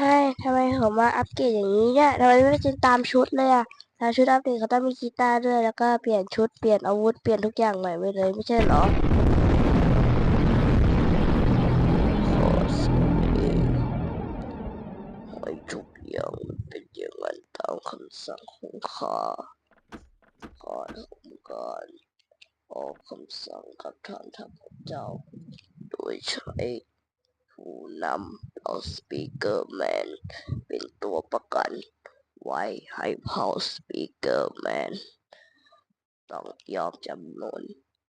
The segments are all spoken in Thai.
ใช่ทำไมผมมาอัปเกรดอย่างนี้เนี่ยทำไมไม่เป็นตามชุดเลยอะตามชุดอัปเดตเขาต้องมีกีตาร์ด้วย แล้วก็เปลี่ยนชุด เปลี่ยนอาวุธ เปลี่ยนทุกอย่างใหม่ไปเลยไม่ใช่เหรอขอสิให้ทุกอย่างมันเป็นอย่างนั้นตามคำสั่งของข้าข้าทำการออกคำสั่งกับท่านทัพเจ้า โดยใช้ ผู้นำเอาสปีกเกอร์แมนเป็นตัวประกัน ไว้ให้เผ่าสปีกเกอร์แมนต้องยอมจำนน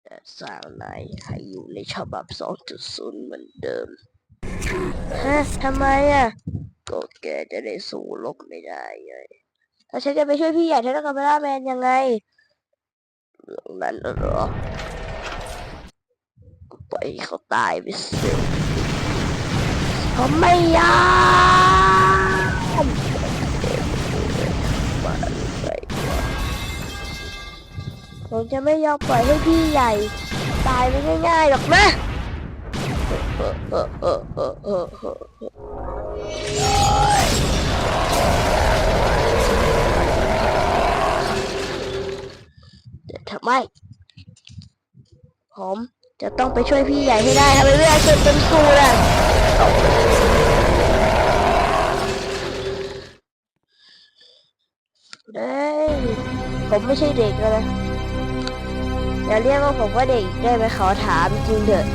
แต่สร้างนายให้อยู่ในฉบับ 2.0 เหมือนเดิมฮะทำไมอะ ก็แกจะได้สู้รบไม่ได้ไงแล้วฉันจะไปช่วยพี่ใหญ่ที่นักคาเมราแมนยังไง เรื่องนั้นน่ะเหรอก็ไปล่อยให้เขาตายไปสิ ผมไม่ยอมผมจะไม่ยอมปล่อยให้พี่ใหญ่ ตายไปง่ายๆหรอกนะเออเออเออเออเออเออเออแต่ทำไม ผมจะต้องไปช่วยพี่ใหญ่ให้ได้ทำไมไม่ได้ช่วยเป็นครูล่ะ เด้ยผมไม่ใช่เด็กแล้วนะอย่าเรียกว่าผมว่าเด็กได้ไหมขอถามจริงเถอะ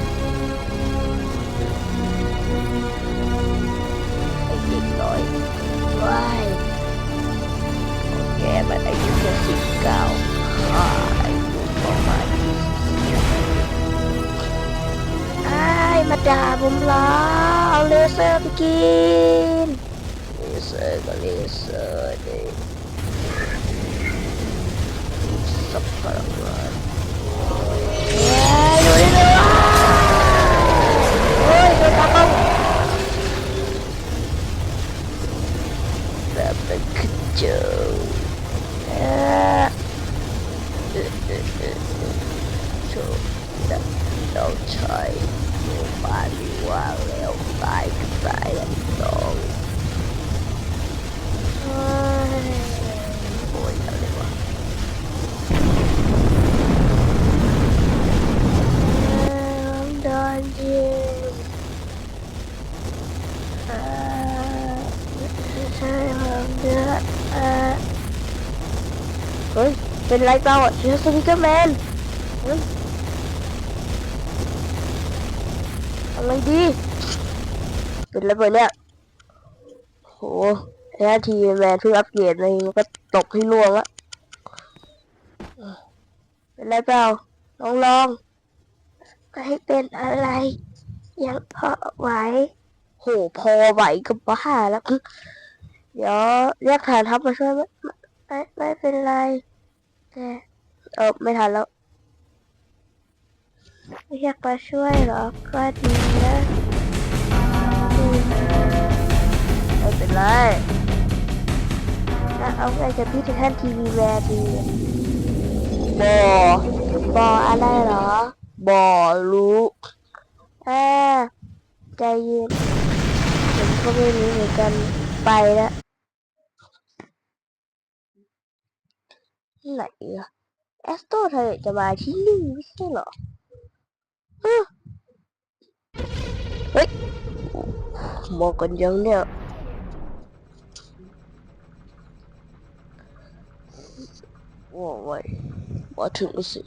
ไอ้เด็กน้อยว้ายแกมันอายุแค่สิบเก้าข้าอายุประมาณยี่สิบสี่ไอ้มาด่าผมเหรอเอาเลเซอร์ไปกินเลเซอร์ก็เลเซอร์ดิ สับพลังงานเฮ้ยอยู่ ใช่ผมเดือดอ่าเฮ้ย เป็นไรเปล่าอะเชื้อสปิเกอร์แมนเฮ้ยอะไรดีเป็นระเบิดเนี่ยโหแค่ทีแมนเพิ่งอัปเกรดเลยก็ตกให้ล่วงละเป็นไรเปล่าลองลองไม่เป็นอะไร ยังพอไหว โหพอไหวก็บ้าแล้วเดี๋ยวเรียกฐานทัพมาช่วยไหมไม่ไม่เป็นไรแต่เออไม่ทันแล้วเรียกมาช่วยเหรอก็ดีนะอืมไม่เป็นไรแล้วเอาไงกับพี่ท่านทีวีแวร์ดีบอบออะไรเหรอบอรู้อ่าใจเย็นผม ก็ไม่รู้เหมือนกันไปแล้วไหนอะแอสโตเธอจะมาที่นี่ไม่ใช่เหรอเฮ้ยมองกันยังเนี่ยว่าวมาถึงแล้วสิ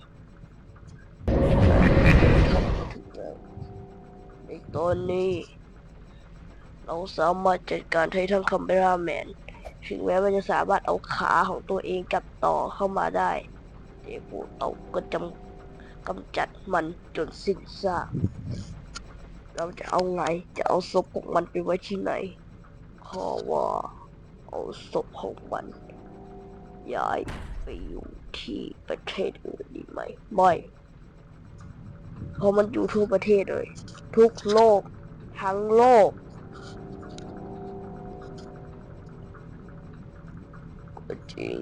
ในตอนนี้ เราสามารถจัดการไททันคัมเบราแมน ถึงแม้มันจะสามารถเอาขาของตัวเองกลับต่อเข้ามาได้แต่พวกเราก็จำกำจัดมันจนสิ้นซากเราจะเอาไง จะเอาศพของมันไปไว้ที่ไหนขอว่าเอาศพของมัน ย้ายไปอยู่ที่ประเทศอื่นดีไหม ไม่เพราะมันอยู่ทั่วประเทศเลย ทุกโลก ทั้งโลก จริง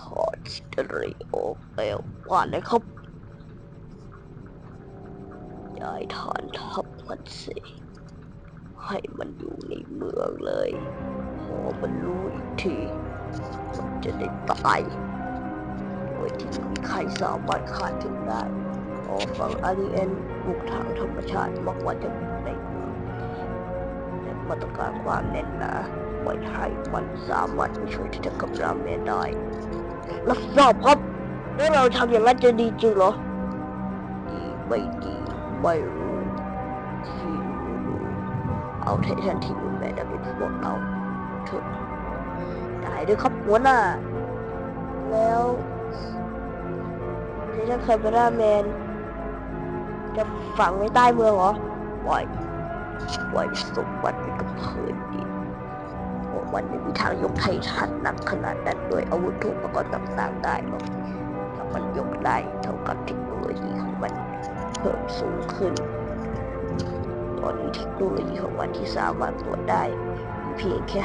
ขอคิดอะไรออกแล้วว่าเลยครับย้ายฐานทัพมันสิให้มันอยู่ในเมืองเลยพอมันรู้อีกที มันจะได้ตายโดยที่มีใครสามารถคาดถึงได้พอฟังอารีเอนบุกทางธรรมชาติมากกว่าจะบุกใน มืองและมาตรการความแน่นหนาไว้ให้มันสามารถช่วยที่จะกำลังแม่ได้รับทราบครับแล้วเราทำอย่างนั้นจะดีจริงเหรอดีไม่ดีไม่รู้ที่รู้เอาเทชันที่ดูแลได้เป็นพวกเราเถอะได้ด้วยครับหัวหน้าแล้วเทชันคยเป็นราแมนจะฝังไว้ใต้เมืองเหรอปล่อย ปล่อยสมบัติไปกับพื้นดินเพราะมันไม่มีทางยกไททันหนักขนาดนั้นโดยอาวุธทุกอุปกรณ์ต่างๆได้หรอกถ้ามันยกได้เท่ากับเทคโนโลยีของมันเพิ่มสูงขึ้น ตอนนี้เทคโนโลยีของมันที่สามารถตรวจได้ เพียงแค่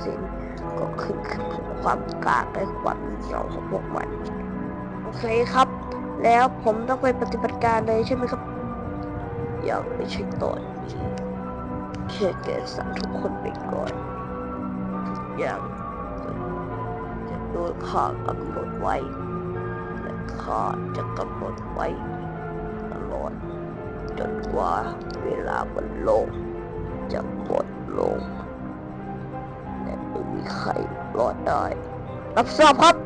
50%ก็ขึ้นขึ้นของความกล้าและความเหนียวของพวกมัน โอเคครับ แล้วผมต้องไปปฏิบัติการเลยใช่ไหมครับ ยังไม่ใช่ตอนนี้แค่แกสั่งทุกคนไปก่อนทุกอย่างจะโดนข้ากำหนดไว้ และข้าจะกำหนดไว้ตลอด จนกว่าเวลาบนโลก จะหมดลงและไม่มีใครรอดได้ รับทราบครับ